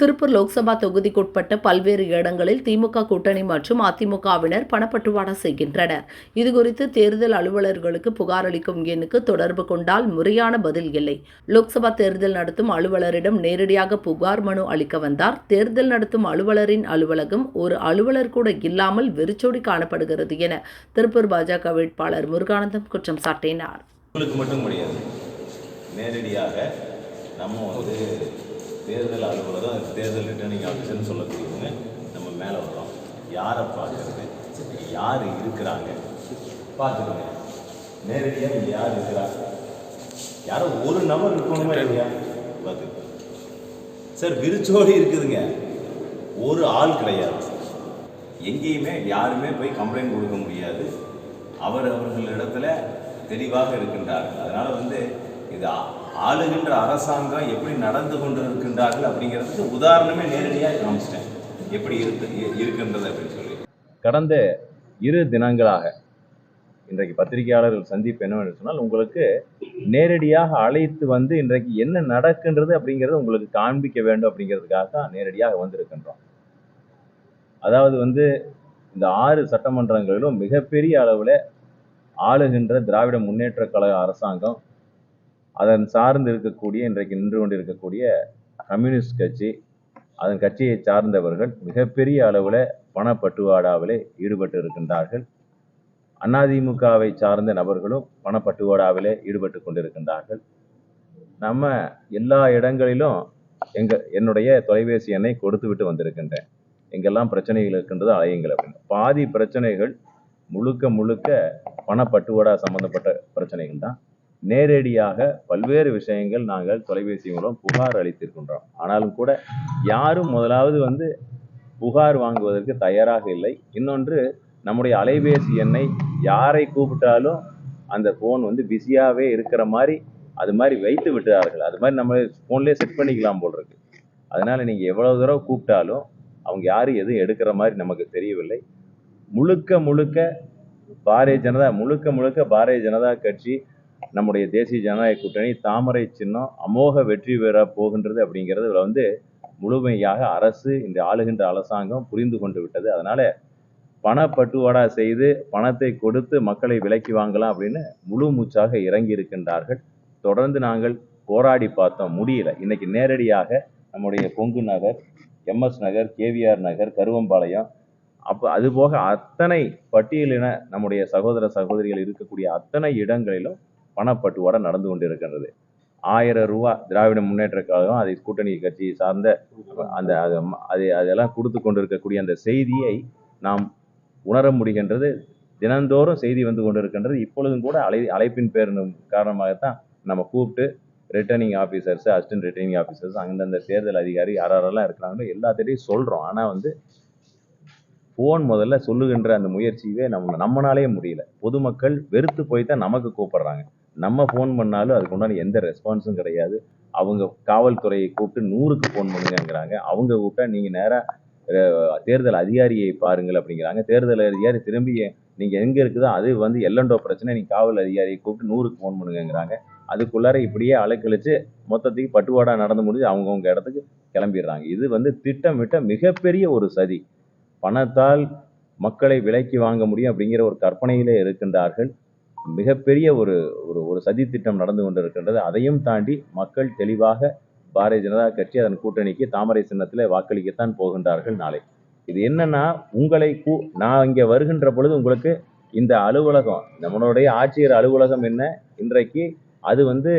திருப்பூர் லோக்சபா தொகுதிக்குட்பட்ட பல்வேறு இடங்களில் திமுக கூட்டணி மற்றும் அதிமுகவினர் பணப்பட்டுவாடா செய்கின்றனர். இதுகுறித்து தேர்தல் அலுவலர்களுக்கு புகார் அளிக்கும் எண்ணுக்கு தொடர்பு கொண்டால் முறையான பதில் இல்லை. லோக்சபா தேர்தல் நடத்தும் அலுவலரிடம் நேரடியாக புகார் மனு அளிக்க வந்தார். தேர்தல் நடத்தும் அலுவலரின் அலுவலகம் ஒரு அலுவலர் கூட இல்லாமல் வெறிச்சோடி காணப்படுகிறது என திருப்பூர் பாஜக வேட்பாளர் முருகானந்தம் குற்றம் சாட்டினார். மட்டும் முடியாது. நேரடியாக நம்ம வந்து தேர்தல் ரிட்டர்னிங் ஆஃபீஸர்னு சொல்லக்கூடியவங்க நம்ம மேலே வரோம் யாரை பார்க்கறது? யார் இருக்கிறாங்க? பார்த்துக்கோங்க. நேரடியாக இங்கே யார் இருக்கிறா யாரோ ஒரு நபர் இருக்கணுமா இல்லையா? பார்த்துக்கோங்க. சார் விரிச்சோடி இருக்குதுங்க. ஒரு ஆள் கிடையாது. எங்கேயுமே யாருமே போய் கம்ப்ளைண்ட் கொடுக்க முடியாது. அவர் அவர்களிடத்துல தெளிவாக இருக்கின்றார்கள். அதனால வந்து இது ஆளுகின்ற அரசாங்கம் எப்படி நடந்து கொண்டு இருக்கின்றார்கள் அப்படிங்கிறதுக்கு உதாரணமே நேரடியாக காமிச்சிட்டேன். எப்படி இருக்கு இருக்கின்றது அப்படின்னு சொல்லி. கடந்த இரு தினங்களாக இன்றைக்கு பத்திரிகையாளர்கள் சந்திப்பு என்னவென்று சொன்னால் உங்களுக்கு நேரடியாக அழைத்து வந்து இன்றைக்கு என்ன நடக்கின்றது அப்படிங்கிறத உங்களுக்கு காண்பிக்க வேண்டும் அப்படிங்கிறதுக்காக தான் நேரடியாக வந்திருக்கின்றோம். அதாவது வந்து இந்த ஆறு சட்டமன்றங்களிலும் மிகப்பெரிய அளவில் ஆளுகின்ற திராவிட முன்னேற்ற கழக அரசாங்கம் அதன் சார்ந்து இருக்கக்கூடிய இன்றைக்கு நின்று கொண்டு இருக்கக்கூடிய கம்யூனிஸ்ட் கட்சி அதன் கட்சியை சார்ந்தவர்கள் மிகப்பெரிய அளவில் பணப்பட்டுவாடாவிலே ஈடுபட்டு இருக்கின்றார்கள் அதிமுகவை சார்ந்த நபர்களும் பணப்பட்டுவாடாவிலே ஈடுபட்டு கொண்டிருக்கின்றார்கள். நம்ம எல்லா இடங்களிலும் எங்க என்னுடைய தொலைபேசி எண்ணை கொடுத்து விட்டு வந்திருக்கின்றேன். எங்கெல்லாம் பிரச்சனைகள் இருக்கின்றது அலையுங்கள் அப்படின்னு. பாதி பிரச்சனைகள் முழுக்க முழுக்க பணப்பட்டுவாடா சம்பந்தப்பட்ட பிரச்சனைகள் தான். நேரடியாக பல்வேறு விஷயங்கள் நாங்கள் தொலைபேசி மூலம் புகார் அளித்திருக்கின்றோம். ஆனாலும் கூட யாரும் முதலாவது வந்து புகார் வாங்குவதற்கு தயாராக இல்லை. இன்னொன்று நம்முடைய அலைபேசி எண்ணை யாரை கூப்பிட்டாலும் அந்த ஃபோன் வந்து பிஸியாகவே இருக்கிற மாதிரி அது மாதிரி வைத்து விட்டார்கள். அது மாதிரி நம்ம ஃபோன்லேயே செட் பண்ணிக்கலாம் போல் இருக்கு. அதனால் நீங்கள் எவ்வளோ தூரம் கூப்பிட்டாலும் அவங்க யாரும் எதுவும் எடுக்கிற மாதிரி நமக்கு தெரியவில்லை. முழுக்க முழுக்க பாரதிய ஜனதா முழுக்க முழுக்க பாரதிய ஜனதா கட்சி நம்முடைய தேசிய ஜனநாயக கூட்டணி தாமரை சின்னம் அமோக வெற்றி பெற போகின்றது அப்படிங்கிறது வந்து முழுமையாக அரசு இந்த ஆளுகின்ற அரசாங்கம் புரிந்து கொண்டு விட்டது. அதனால பணப்பட்டுவாடா செய்து பணத்தை கொடுத்து மக்களை விலைக்கு வாங்கலாம் அப்படின்னு முழு மூச்சாக இறங்கி இருக்கின்றார்கள். தொடர்ந்து நாங்கள் போராடி பார்த்தோம். முடியல. இன்னைக்கு நேரடியாக நம்முடைய கொங்கு நகர் எம்எஸ் நகர் கேவிஆர் நகர் கருவம்பாளையம் அப்போ அதுபோக அத்தனை பட்டியலின நம்முடைய சகோதர சகோதரிகள் இருக்கக்கூடிய அத்தனை இடங்களிலும் பணப்பட்டுவாடா நடந்து கொண்டு இருக்கின்றது ஆயிரம் ரூபா திராவிட முன்னேற்ற கழகம் அதை கூட்டணி கட்சியை சார்ந்த அந்த அது அதெல்லாம் கொடுத்து கொண்டிருக்கக்கூடிய அந்த செய்தியை நாம் உணர முடிகின்றது. தினந்தோறும் செய்தி வந்து கொண்டிருக்கின்றது. இப்பொழுதும் கூட அலை அழைப்பின் பேர் காரணமாகத்தான் நம்ம கூப்பிட்டு returning officers assistant returning officers அந்தந்த தேர்தல் அதிகாரி யாரெல்லாம் இருக்கிறாங்களோ எல்லாத்திட்டையும் சொல்கிறோம் ஆனால் வந்து ஃபோன் முதல்ல சொல்லுகின்ற அந்த முயற்சியவே நம்ம நம்மனாலே முடியல. பொதுமக்கள் வெறுத்து போய் தான் நமக்கு கூப்பிடுறாங்க. நம்ம ஃபோன் பண்ணாலும் அதுக்கு உண்டான எந்த ரெஸ்பான்ஸும் கிடையாது. அவங்க காவல்துறையை கூப்பிட்டு நூறுக்கு ஃபோன் பண்ணுங்கிறாங்க அவங்க கூப்பிட்டா நீங்கள் நேராக தேர்தல் அதிகாரியை பாருங்கள் அப்படிங்கிறாங்க. தேர்தல் அதிகாரி திரும்பி நீங்கள் எங்கே இருக்குதோ அது வந்து எல்லண்டோ பிரச்சனை. நீங்கள் காவல் அதிகாரியை கூப்பிட்டு நூறுக்கு ஃபோன் பண்ணுங்கங்கிறாங்க. அதுக்குள்ளார இப்படியே அலைக்கழிச்சு மொத்தத்துக்கு பட்டுவாடா நடந்து முடிஞ்சு அவங்கவுங்க இடத்துக்கு கிளம்பிடுறாங்க. இது வந்து திட்டமிட்ட மிகப்பெரிய ஒரு சதி. பணத்தால் மக்களை விலைக்கு வாங்க முடியும் அப்படிங்கிற ஒரு கற்பனையிலே இருக்கின்றார்கள். மிகப்பெரிய ஒரு ஒரு ஒரு சதி திட்டம் நடந்து கொண்டிருக்கின்றது. அதையும் தாண்டி மக்கள் தெளிவாக பாரதிய ஜனதா கட்சி அதன் கூட்டணிக்கு தாமரை சின்னத்தில் வாக்களிக்கத்தான் போகின்றார்கள் நாளை. இது என்னன்னா உங்களை கூ நான் இங்கே வருகின்ற பொழுது உங்களுக்கு இந்த அலுவலகம் நம்மளுடைய ஆட்சியர் அலுவலகம் என்ன? இன்றைக்கு அது வந்து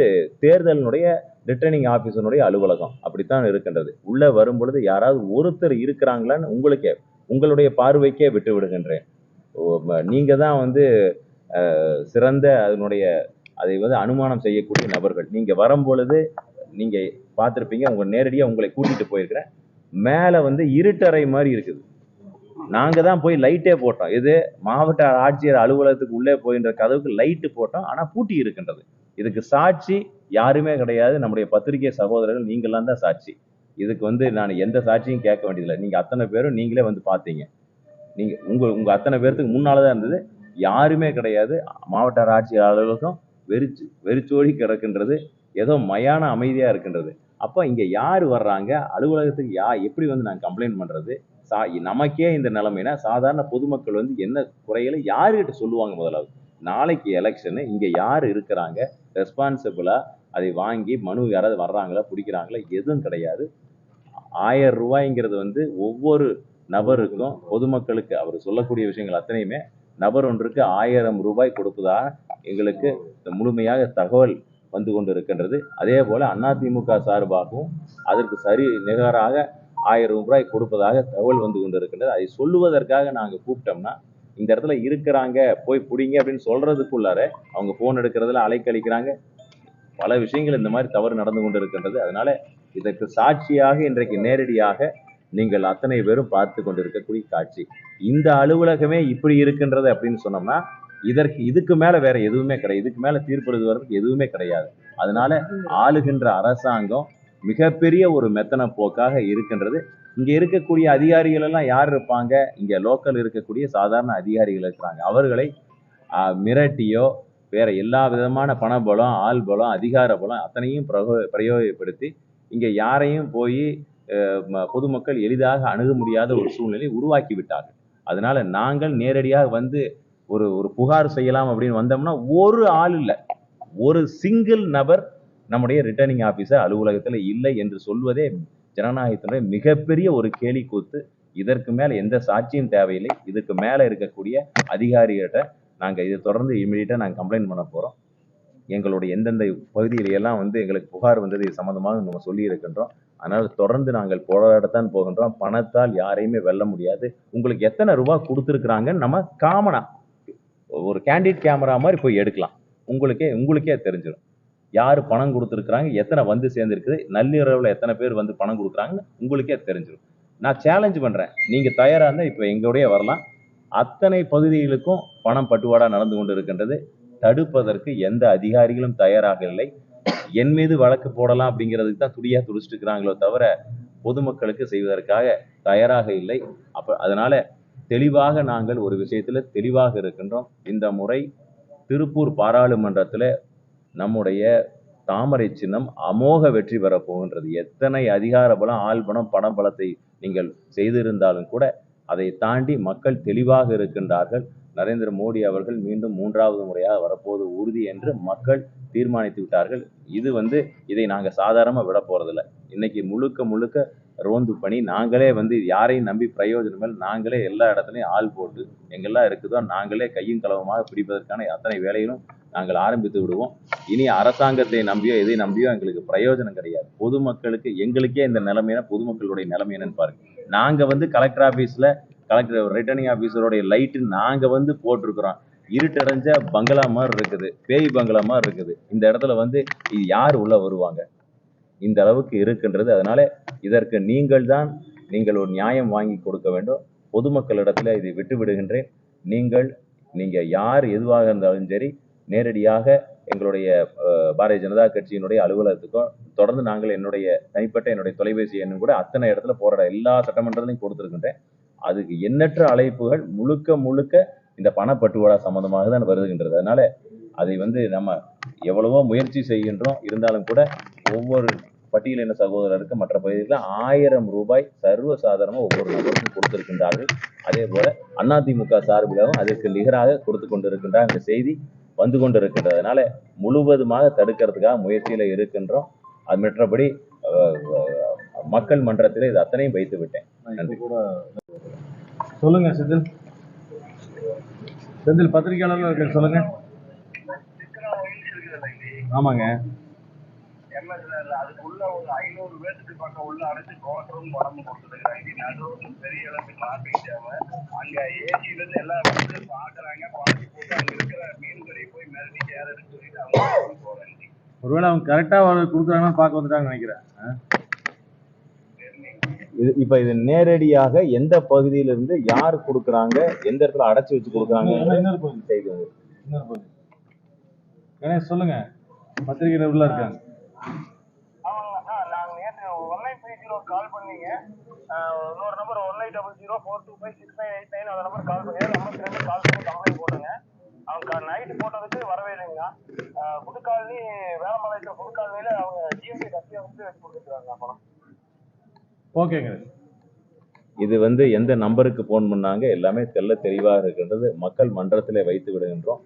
தேர்தலினுடைய ரிட்டர்னிங் ஆஃபீஸனுடைய அலுவலகம். அப்படித்தான் இருக்கின்றது. உள்ளே வரும் பொழுது யாராவது ஒருத்தர் இருக்கிறாங்களான்னு உங்களுக்கே உங்களுடைய பார்வைக்கே விட்டு விடுகின்றேன். நீங்கள் தான் வந்து அஹ், சிறந்த அதனுடைய அதை வந்து அனுமானம் செய்யக்கூடிய நபர்கள். நீங்கள் வரும்பொழுது நீங்கள் பார்த்துருப்பீங்க உங்க நேரடியாக உங்களை கூட்டிகிட்டு போயிருக்கிறேன். மேலே வந்து இருட்டறை மாதிரி இருக்குது. நாங்கள் தான் போய் லைட்டே போட்டோம். இது மாவட்ட ஆட்சியர் அலுவலகத்துக்கு உள்ளே போகின்ற கதவுக்கு லைட்டு போட்டோம். ஆனால் பூட்டி இருக்கின்றது. இதுக்கு சாட்சி யாருமே கிடையாது. நம்முடைய பத்திரிகை சகோதரர்கள் நீங்களாம் தான் சாட்சி. இதுக்கு வந்து நான் எந்த சாட்சியும் கேட்க வேண்டியதில்லை. நீங்கள் அத்தனை பேரும் நீங்களே வந்து பார்த்தீங்க. நீங்கள் உங்கள் உங்கள் அத்தனை பேர்த்துக்கு முன்னால் தான் இருந்தது. யாருமே கிடையாது. மாவட்ட ஆட்சியர் அலுவலகம் வெறிச்சு வெறிச்சோடி கிடக்கின்றது. ஏதோ மயான அமைதியாக இருக்கின்றது. அப்போ இங்கே யார் வர்றாங்க? அலுவலகத்துக்கு யா எப்படி வந்து நாங்கள் கம்ப்ளைண்ட் பண்ணுறது சா நமக்கே இந்த நிலைமைனா சாதாரண பொதுமக்கள் வந்து என்ன குறைகளை யாருக்கிட்ட சொல்லுவாங்க முதலாவது நாளைக்கு எலெக்ஷனு இங்கே யார் இருக்கிறாங்க? ரெஸ்பான்சிபிளாக அதை வாங்கி மனு யாராவது வர்றாங்களா? பிடிக்கிறாங்களா? எதுவும் கிடையாது. ஆயிரம் ரூபாய்ங்கிறது வந்து ஒவ்வொரு நபருக்கும் பொதுமக்களுக்கு அவர் சொல்லக்கூடிய விஷயங்கள் அத்தனையுமே நபர் ஒன்றுக்கு ஆயிரம் ரூபாய் கொடுப்பதாக எங்களுக்கு முழுமையாக தகவல் வந்து கொண்டு இருக்கின்றது அதே போல் அதிமுக சார்பாகவும் அதற்கு சரி நிகராக ஆயிரம் ரூபாய் கொடுப்பதாக தகவல் வந்து கொண்டு இருக்கின்றது அதை சொல்லுவதற்காக நாங்கள் கூப்பிட்டோம்னா இந்த இடத்துல இருக்கிறாங்க போய் பிடிங்க அப்படின்னு சொல்கிறதுக்குள்ளார அவங்க ஃபோன் எடுக்கிறதுல அலைக்கழிக்கிறாங்க. பல விஷயங்கள் இந்த மாதிரி தவறு நடந்து கொண்டு இருக்கின்றது அதனால இதற்கு சாட்சியாக இன்றைக்கு நேரடியாக நீங்கள் அத்தனை பேரும் பார்த்து கொண்டிருக்கக்கூடிய காட்சி. இந்த அலுவலகமே இப்படி இருக்கின்றது அப்படின்னு சொன்னோம்னா இதற்கு இதுக்கு மேல வேற எதுவுமே கிடையாது. இதுக்கு மேல தீர்ப்பு எதுவுமே கிடையாது. அதனால ஆளுகின்ற அரசாங்கம் மிகப்பெரிய ஒரு மெத்தன போக்காக இருக்கின்றது. இங்க இருக்கக்கூடிய அதிகாரிகள் எல்லாம் யார் இருப்பாங்க? இங்க லோக்கல் இருக்கக்கூடிய சாதாரண அதிகாரிகள் இருக்கிறாங்க. அவர்களை மிரட்டியோ வேற எல்லா விதமான பணபலம் ஆள் பலம் அதிகார பலம் அத்தனையும் பிரகோ பிரயோகப்படுத்தி இங்கே யாரையும் போய் பொதுமக்கள் எளிதாக அணுக முடியாத ஒரு சூழ்நிலை உருவாக்கி விட்டார்கள் அதனால நாங்கள் நேரடியாக வந்து ஒரு ஒரு புகார் செய்யலாம் அப்படின்னு வந்தோம்னா ஒரு ஆள் இல்லை. ஒரு சிங்கிள் நபர் நம்முடைய ரிட்டர்னிங் ஆஃபீஸர் அலுவலகத்தில் இல்லை என்று சொல்வதே ஜனநாயகத்தினுடைய மிகப்பெரிய ஒரு கேலி கூத்து. இதற்கு மேலே எந்த சாட்சியும் தேவையில்லை. இதுக்கு மேலே இருக்கக்கூடிய அதிகாரிகிட்ட நாங்கள் இதை தொடர்ந்து இமீடியட்டாக நாங்கள் கம்ப்ளைண்ட் பண்ண போகிறோம் எங்களுடைய எந்தெந்த பகுதியில எல்லாம் வந்து எங்களுக்கு புகார் வந்தது இது நம்ம சொல்லியிருக்கின்றோம். அதனால் தொடர்ந்து நாங்கள் போராடத்தான் போகின்றோம். பணத்தால் யாரையுமே வெல்ல முடியாது. உங்களுக்கு எத்தனை ரூபா கொடுத்துருக்குறாங்கன்னு நம்ம காமனாக ஒரு கேண்டிட் கேமரா மாதிரி போய் எடுக்கலாம். உங்களுக்கே உங்களுக்கே தெரிஞ்சிடும். யார் பணம் கொடுத்துருக்குறாங்க? எத்தனை வந்து சேர்ந்துருக்குது? நள்ளிரவில் எத்தனை பேர் வந்து பணம் கொடுக்குறாங்கன்னு உங்களுக்கே தெரிஞ்சிடும். நான் சேலஞ்ச் பண்ணுறேன் நீங்கள் தயாராக இருந்தால் இப்போ எங்களுடைய வரலாம். அத்தனை பகுதிகளுக்கும் பணம் பட்டுவாடா நடந்து கொண்டு இருக்கின்றது தடுப்பதற்கு எந்த அதிகாரிகளும் தயாராக இல்லை. என் மீது வழக்கு போடலாம் அப்படிங்கிறதுக்கு தான் துடியா துடிச்சிட்டு இருக்கிறாங்களோ தவிர பொதுமக்களுக்கு செய்வதற்காக தயாராக இல்லை. அப்ப அதனால தெளிவாக நாங்கள் ஒரு விஷயத்துல தெளிவாக இருக்கின்றோம். இந்த முறை திருப்பூர் பாராளுமன்றத்துல நம்முடைய தாமரை சின்னம் அமோக வெற்றி பெற போகின்றது. எத்தனை அதிகார பலம் ஆள் பலம் பண பலத்தை நீங்கள் செய்திருந்தாலும் கூட அதை தாண்டி மக்கள் தெளிவாக இருக்கின்றார்கள். நரேந்திர மோடி அவர்கள் மீண்டும் மூன்றாவது முறையாக வரப்போது உறுதி என்று மக்கள் தீர்மானித்து விட்டார்கள். இது வந்து இதை நாங்கள் சாதாரணமாக விட போகிறதில்ல இன்னைக்கு முழுக்க முழுக்க ரோந்து பணி நாங்களே வந்து யாரையும் நம்பி பிரயோஜனம் நாங்களே எல்லா இடத்துலையும் ஆள் போட்டு எங்கெல்லாம் இருக்குதோ நாங்களே கையும் களவுமாக பிடிப்பதற்கான அத்தனை வேலைகளும் நாங்கள் ஆரம்பித்து விடுவோம். இனி அரசாங்கத்தை நம்பியோ எதை நம்பியோ எங்களுக்கு பிரயோஜனம் கிடையாது. பொதுமக்களுக்கு எங்களுக்கே இந்த நிலைமைனா பொதுமக்களுடைய நிலைமை என்னன்னு பாருங்க. நாங்கள் வந்து கலெக்டர் ஆஃபீஸில் கலெக்டர் ரிட்டர்னிங் ஆஃபீஸருடைய லைட்டு நாங்கள் வந்து போட்டிருக்கிறோம். இருட்டடைஞ்ச பங்களா மாதிரி இருக்குது. பேய் பங்களா மாதிரி இருக்குது. இந்த இடத்துல வந்து இது யார் உள்ளே வருவாங்க? இந்த அளவுக்கு இருக்குன்றது. அதனால இதற்கு நீங்கள் தான் நீங்கள் ஒரு நியாயம் வாங்கி கொடுக்க வேண்டும். பொதுமக்களிடத்தில் இதை விட்டு விடுகின்றேன். நீங்கள் நீங்கள் யார் எதுவாக இருந்தாலும் சரி நேரடியாக எங்களுடைய பாரதிய ஜனதா கட்சியினுடைய அலுவலகத்துக்கும் தொடர்ந்து நாங்கள் என்னுடைய தனிப்பட்ட என்னுடைய தொலைபேசி எண்ணும் கூட அத்தனை இடத்துல போராட எல்லா சட்டமன்றத்திலையும் கொடுத்துருக்கின்றேன். அதுக்கு எண்ணற்ற அழைப்புகள் முழுக்க முழுக்க இந்த பணப்பட்டுவாடா சம்பந்தமாக தான் வருகின்றது. அதனால அதை வந்து நம்ம எவ்வளவோ முயற்சி செய்கின்றோம். இருந்தாலும் கூட ஒவ்வொரு பட்டியலின சகோதரருக்கு மற்ற பகுதிகளில் ஆயிரம் ரூபாய் சர்வ சாதாரணமாக ஒவ்வொரு நபருக்கும் கொடுத்திருக்கின்றார்கள். அதே போல அதிமுக சார்பிலாகவும் அதற்கு நிகராக கொடுத்து கொண்டிருக்கின்ற அந்த செய்தி வந்து கொண்டிருக்கின்றதுனால முழுவதுமாக தடுக்கிறதுக்காக முயற்சியில இருக்கின்றோம். அது மற்றபடி மக்கள் மன்றத்தில் இது அத்தனையும் வைத்து விட்டேன். நன்றி. சொல்லுங்க செந்தில். செந்தில் பத்திரிகையாளர்ல இருக்க சொல்லுங்க. ஆமாங்க. எம்எஸ்ல அதுக்குள்ள ஒரு ஐநூறு பேருக்கு பக்கம் உள்ள அடைச்சு கோட்டரும் உடம்பு கொடுத்துருக்காங்க நடுவு பெரிய அளவுக்கு டிராபிக் ஜாம அங்க ஏசில இருந்து எல்லா வந்து பாக்குறாங்க பாக்கி போட்டு அங்க இருக்கிற மீன்களை போய் மிரட்டி சேரன்னு சொல்லிட்டு அவங்க போறாங்க ஒருவேளை அவங்க கரெக்டா கொடுக்குறாங்கன்னு பார்க்க வந்துட்டாங்கன்னு நினைக்கிறேன். ஆ? இது இப்போ இது நேரடியாக எந்த பகுதியிலிருந்து யார் கொடுக்குறாங்க எந்த இடத்துல அடைச்சி வச்சு கொடுக்குறாங்க இன்னொரு பகுதி. செய்தி இன்னொரு பகுதி. கணேஷ் சொல்லுங்க. பத்திரிகை நபர்களாக இருக்காங்க. கால் பண்ணீங்க. இன்னொரு number one eight double zero four two five six nine eight nine அந்த நம்பர் கால் பண்ணி நம்பர் கால் பண்ணி கம்ப்ளைண்ட் போட்டுங்க. அவங்க நைட்டு போட்டதுக்கு வரவே இல்லைங்க. புதுக்காலனி வேலம்பாளையத்தில் புதுக்காலனியில் அவங்க ஜிஎஸ்டி கட்டியை வந்து வச்சு கொடுத்துருக்காங்க அப்புறம். ஓகேங்க இது வந்து எந்த நம்பருக்கு ஃபோன் பண்ணாங்க எல்லாமே தெல்ல தெளிவாக இருக்கின்றது மக்கள் மன்றத்திலே வைத்து விடுகின்றோம்.